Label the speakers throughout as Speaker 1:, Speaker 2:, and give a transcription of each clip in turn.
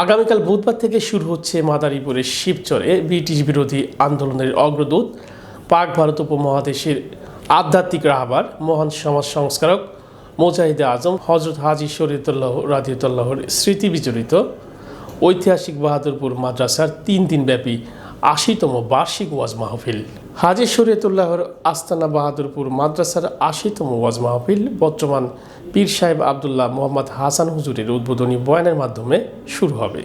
Speaker 1: আগামীকাল বুধবার থেকে শুরু হচ্ছে মাদারীপুরের শিবচরে ব্রিটিশ বিরোধী আন্দোলনের অগ্রদূত, পাক ভারত উপমহাদেশের আধ্যাত্মিক রাহবার, মহান সমাজ সংস্কারক মোজাহিদে আজম হজরত হাজি শরীয়তুল্লাহ রাজিউল্লাহর স্মৃতি বিজড়িত ঐতিহাসিক বাহাদুরপুর মাদ্রাসার তিন দিনব্যাপী আশিতম বার্ষিক ওয়াজ মাহফিল। হাজি শরীয়তুল্লাহর আস্তানা বাহাদুরপুর মাদ্রাসার আশিতম ওয়াজ মাহফিল বর্তমান পীর সাহেব আবদুল্লাহ মোহাম্মদ হাসান হুজুরের উদ্বোধনী বয়ানের মাধ্যমে শুরু হবে।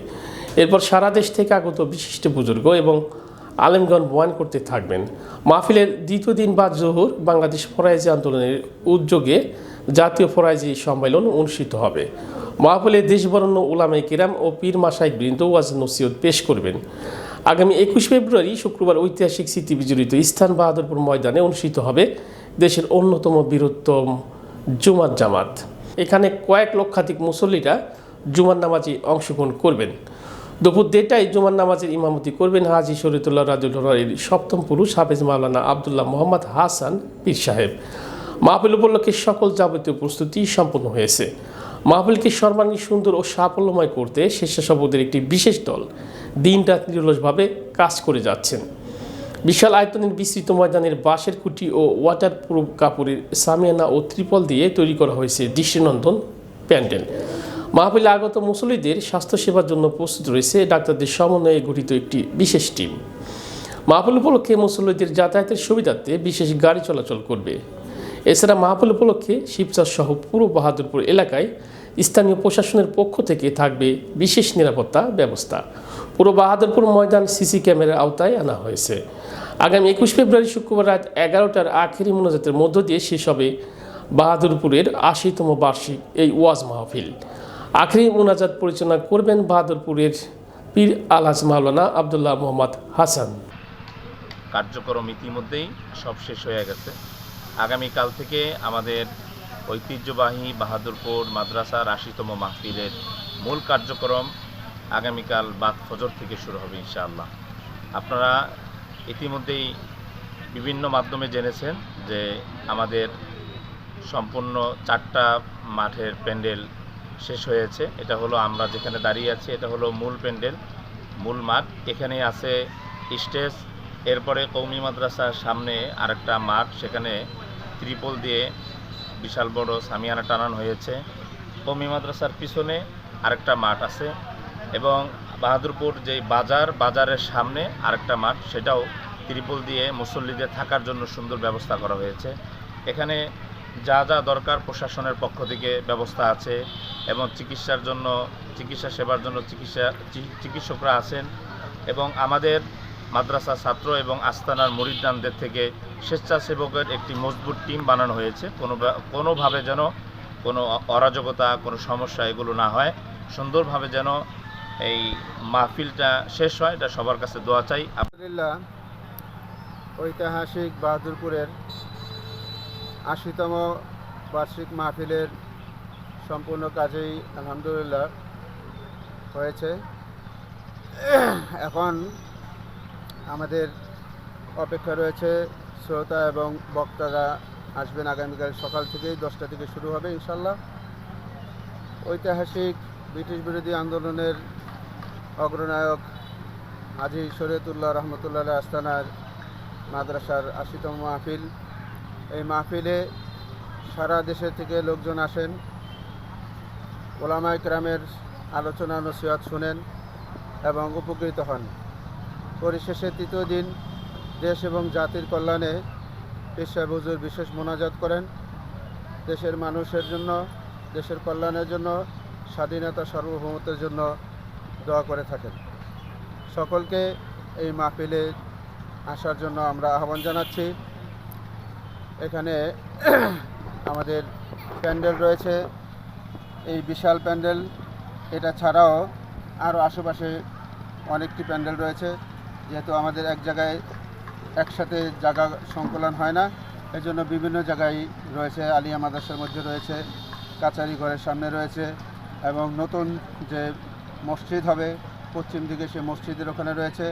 Speaker 1: এরপর সারা দেশ থেকে আগত বিশিষ্ট বুজুর্গ এবং আলেমগণ বয়ান করতে থাকবেন। মাহফিলের দ্বিতীয় দিন বাদ জোহর বাংলাদেশ ফরাইজি আন্দোলনের উদ্যোগে জাতীয় ফরাইজি সম্মেলন অনুষ্ঠিত হবে। মাহফিলে দেশবরণ্য উলামাই কিরাম ও পীর মাসাই বৃন্দ ওয়াজ নসিহত পেশ করবেন। আগামী একুশ ফেব্রুয়ারি শুক্রবার ঐতিহাসিক স্মৃতি বিজড়িত স্থান বাহাদুরপুর ময়দানে অনুষ্ঠিত হবে দেশের অন্যতম বীরত্তম জুমার জামাত। এখানে কয়েক লক্ষাধিক মুসল্লিরা জুমার নামাজে অংশগ্রহণ করবেন। দুপুর দেড়টায় জুমার নামাজের ইমামতি করবেন হাজি শরীতুল্লাহ রাজুল রাজুল্লাহের সপ্তম পুরুষ হাফেজ মাওলানা আবদুল্লাহ মোহাম্মদ হাসান পীর সাহেব। মাহফিল উপলক্ষে সকল যাবতীয় প্রস্তুতি সম্পন্ন হয়েছে। মাহফিলকে সর্বাঙ্গী সুন্দর ও সাফল্যময় করতে স্বেচ্ছাসেবকদের একটি বিশেষ দল দিন রাত নিরলসভাবে কাজ করে যাচ্ছেন। বিশাল আয়তনের বিস্তৃত ময়দানের বাঁশের কুটি ও ওয়াটার প্রুফ কাপড়ের সামিয়ানা ও ত্রিপল দিয়ে তৈরি করা হয়েছে দৃষ্টিনন্দন প্যান্ডেল। মাহফিলে আগত মুসল্লিদের স্বাস্থ্যসেবার জন্য প্রস্তুত রয়েছে ডাক্তারদের সমন্বয়ে গঠিত একটি বিশেষ টিম। মাহফিল উপলক্ষে মুসল্লিদের যাতায়াতের সুবিধার্থে বিশেষ গাড়ি চলাচল করবে। এছাড়া মাহফিল উপলক্ষে শিবচর সহ পুরো বাহাদুরপুর এলাকায় স্থানীয় প্রশাসনের পক্ষ থেকে থাকবে বিশেষ নিরাপত্তা ব্যবস্থা। পুরো বাহাদুরপুর ময়দান সিসি ক্যামেরার আওতায় আনা হয়েছে। আগামী একুশ ফেব্রুয়ারি শুক্রবার রাত এগারোটার আখেরি মোনাজাতের মধ্য দিয়ে শেষ হবে বাহাদুরপুরের আশিতম বার্ষিক এই ওয়াজ মাহফিল। আখেরি মোনাজাত পরিচালনা করবেন বাহাদুরপুরের পীর আলহাজ মাওলানা আবদুল্লাহ মোহাম্মদ হাসান।
Speaker 2: কার্যক্রম ইতিমধ্যেই সব শেষ হয়ে গেছে। আগামীকাল থেকে আমাদের ঐতিহ্যবাহী বাহাদুরপুর মাদ্রাসার আশিতম মাহফিলের মূল কার্যক্রম আগামীকাল বাদ ফজর থেকে শুরু হবে ইনশাআল্লাহ। আপনারা ইতিমধ্যেই বিভিন্ন মাধ্যমে জেনেছেন যে আমাদের সম্পূর্ণ চারটা মাঠের প্যান্ডেল শেষ হয়েছে। এটা হলো আমরা যেখানে দাঁড়িয়ে আছি, এটা হলো মূল প্যান্ডেল, মূল মাঠ। এখানে আছে স্টেজ, এরপরে কৌমি মাদ্রাসার সামনে আরেকটা মাঠ, সেখানে ত্রিপল দিয়ে বিশাল বড় সামিয়ানা টানানো হয়েছে। কৌমি মাদ্রাসার পিছনে আরেকটা মাঠ আছে এবং বাহাদুরপুর যে বাজার, বাজারের সামনে আরেকটা মাঠ, সেটাও ত্রিপল দিয়ে মুসল্লিদের থাকার জন্য সুন্দর ব্যবস্থা করা হয়েছে। এখানে যা যা দরকার প্রশাসনের পক্ষ থেকে ব্যবস্থা আছে এবং চিকিৎসার জন্য, চিকিৎসা সেবার জন্য চিকিৎসা চিকিৎসকরা আছেন এবং আমাদের মাদ্রাসা ছাত্র এবং আস্তানার মরিদানদের থেকে স্বেচ্ছাসেবকের একটি মজবুত টিম বানানো হয়েছে। কোনো কোনোভাবে যেন কোনো অরাজকতা, কোনো সমস্যা এগুলো না হয়। সুন্দরভাবে যেন এই মাহফিলটা শেষ হয়, এটা সবার কাছে দোয়া চাই।
Speaker 3: আলহামদুলিল্লাহ, ঐতিহাসিক বাহাদুরপুরের আশিতম বার্ষিক মাহফিলের সম্পূর্ণ কাজেই আলহামদুলিল্লাহ হয়েছে। এখন আমাদের অপেক্ষা রয়েছে শ্রোতা এবং বক্তারা আসবেন আগামীকাল সকাল থেকেই, দশটা থেকে শুরু হবে ইনশাল্লাহ। ঐতিহাসিক ব্রিটিশ বিরোধী আন্দোলনের অগ্রনায়ক হাজি শরীয়তুল্লাহ রহমতুল্লাহ আস্তানার মাদ্রাসার আশিতম মাহফিল। এই মাহফিলে সারা দেশের থেকে লোকজন আসেন। ওলামায় গ্রামের আলোচনা নসিহত শুনেন এবং উপকৃত হন। পরিশেষে তৃতীয় দিন দেশ এবং জাতির কল্যাণে পেশাব হুজুর বিশেষ মোনাজাত করেন। দেশের মানুষের জন্য, দেশের কল্যাণের জন্য, স্বাধীনতা সার্বভৌমত্বের জন্য দোয়া করে থাকেন। সকলকে এই মাহফিলে আসার জন্য আমরা আহ্বান জানাচ্ছি। এখানে আমাদের প্যান্ডেল রয়েছে। এই বিশাল প্যান্ডেল, এটা ছাড়াও আরও আশেপাশে অনেকটি প্যান্ডেল রয়েছে। যেহেতু আমাদের এক জায়গায় একসাথে জায়গা সংকলন হয় না, এজন্য বিভিন্ন জায়গায় রয়েছে, আলিয়া মাদ্রাসার মধ্যে রয়েছে, কাচারি ঘরের সামনে রয়েছে এবং নতুন যে মসজিদ হবে, পশ্চিম দিকে সে মসজিদের ওখানে রয়েছে,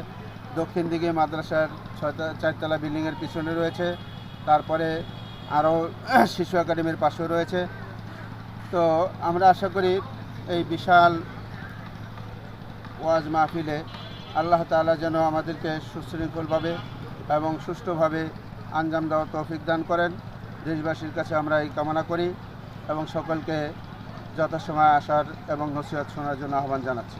Speaker 3: দক্ষিণ দিকে মাদ্রাসার ছয়টা চারতলা বিল্ডিংয়ের পিছনে রয়েছে, তারপরে আরও শিশু একাডেমির পাশেও রয়েছে। তো আমরা আশা করি এই বিশাল ওয়াজ মাহফিলে আল্লাহ তালা যেন আমাদেরকে সুশৃঙ্খলভাবে এবং সুষ্ঠুভাবে আঞ্জাম দেওয়ার তৌফিক দান করেন। দেশবাসীর কাছে আমরা এই কামনা করি এবং সকলকে যথাসময় আসার এবং নসিহত শোনার জন্য আহ্বান জানাচ্ছি।